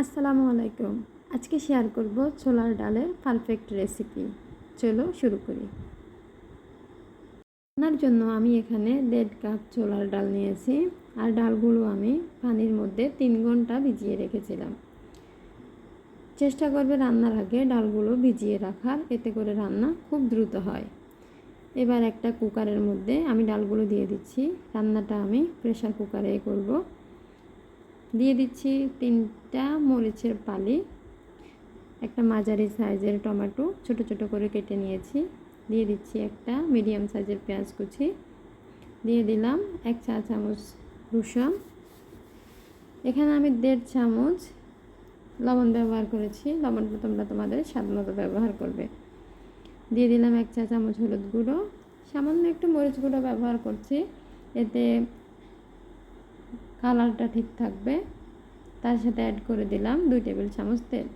আসসালামু আলাইকুম। আজকে শেয়ার করব ছোলার ডালের পারফেক্ট রেসিপি চলো শুরু করি। রান্নার জন্য আমি এখানে দেড় কাপ ছোলার ডাল নিয়েছি আর ডালগুলো আমি পানির মধ্যে তিন ঘণ্টা ভিজিয়ে রেখেছিলাম। চেষ্টা করবে রান্নার আগে ডালগুলো ভিজিয়ে রাখার, এতে করে রান্না খুব দ্রুত হয়। এবার একটা কুকারের মধ্যে আমি ডালগুলো দিয়ে দিচ্ছি। রান্নাটা আমি প্রেশার কুকারে করব। দিয়ে দিচ্ছি তিনটা মরিচের পালি, একটা মাঝারি সাইজের টমেটো, ছোট ছোট করে কেটে নিয়েছি। দিয়ে দিচ্ছি একটা মিডিয়াম সাইজের পেঁয়াজ কুচি। দিয়ে দিলাম এক চা চামচ রসুন। এখানে আমি দেড় চামচ লবণ ব্যবহার করেছি। লবণটা তোমরা তোমাদের স্বাদ মতো ব্যবহার করবে। দিয়ে দিলাম এক চা চামচ হলুদ গুঁড়ো। সামান্য একটু মরিচ গুঁড়ো ব্যবহার করছি। এতে কালারটা ঠিক থাকবে। তার সাথে অ্যাড করে দিলাম দুই টেবিল চামচ তেল।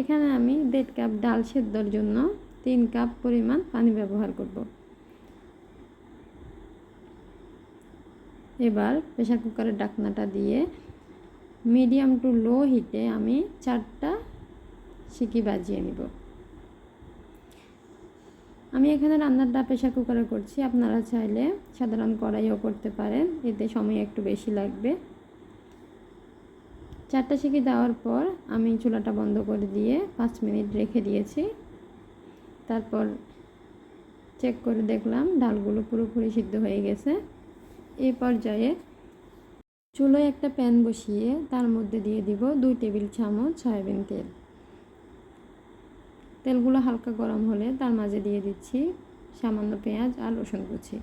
এখানে আমি দেড় কাপ ডাল সেদ্ধর জন্য তিন কাপ পরিমাণ পানি ব্যবহার করব। এবার প্রেশার কুকারের ডাকনাটা দিয়ে মিডিয়াম টু লো হিটে আমি চারটা সিকি বাজিয়ে নিব। আমি এখানে রান্নাটা প্রেশার কুকারে করছি। আপনারা চাইলে সাধারণ কড়াইও করতে পারেন। এতে সময় একটু বেশি লাগবে। চারটা সিকি দেওয়ার পর আমি চুলাটা বন্ধ করে দিয়ে পাঁচ মিনিট রেখে দিয়েছি। তারপর চেক করে দেখলাম ডালগুলো পুরোপুরি সিদ্ধ হয়ে গেছে। এই পর্যায়ে চুলোয় একটা প্যান বসিয়ে তার মধ্যে দিয়ে দিব দুই টেবিল চামচ সয়াবিন তেল। তেলগুলো হালকা গরম হলে তার মাঝে দিয়ে দিচ্ছি সামান্য পেঁয়াজ আর রসুন কুচি।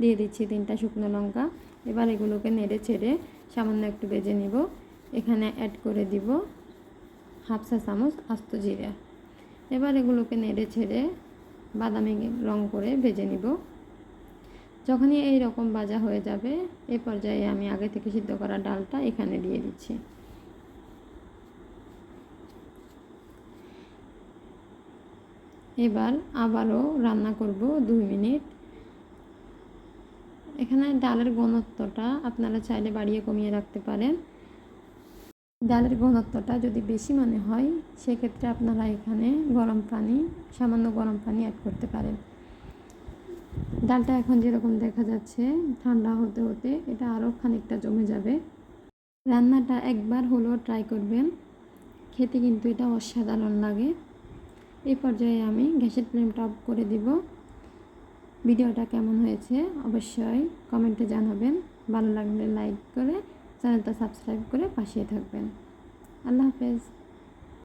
দিয়ে দিচ্ছি তিনটা শুকনো লঙ্কা। এবার এগুলোকে নেড়ে ছেড়ে সামান্য একটু বেজে নিব। এখানে অ্যাড করে দিব হাফ চা চামচ আস্ত জিরা। এবার এগুলোকে নেড়ে ছেড়ে বাদামি রং করে ভেজে নিব। যখনই এই রকম ভাজা হয়ে যাবে, এ পর্যায়ে আমি আগে থেকে সিদ্ধ করা ডালটা এখানে দিয়ে দিচ্ছি। এবার আবারও রান্না করব দুই মিনিট। এখানে ডালের ঘনত্বটা আপনারা চাইলে বাড়িয়ে কমিয়ে রাখতে পারেন। ডালের ঘনত্বটা যদি বেশি মনে হয়, সেক্ষেত্রে আপনারা এখানে গরম পানি, সামান্য গরম পানি অ্যাড করতে পারেন। ডালটা এখন যেরকম দেখা যাচ্ছে, ঠান্ডা হতে হতে এটা আরও খানিকটা জমে যাবে। রান্নাটা একবার হলেও ট্রাই করবেন। খেতে কিন্তু এটা অসাধারণ লাগে। এই পর্যায়ে আমি গ্যাসের ফ্লেমটা অফ করে দিব। ভিডিওটা কেমন হয়েছে অবশ্যই কমেন্টে জানাবেন। ভালো লাগলে লাইক করে চ্যানেলটা সাবস্ক্রাইব করে পাশে থাকবেন। আল্লাহ হাফেজ।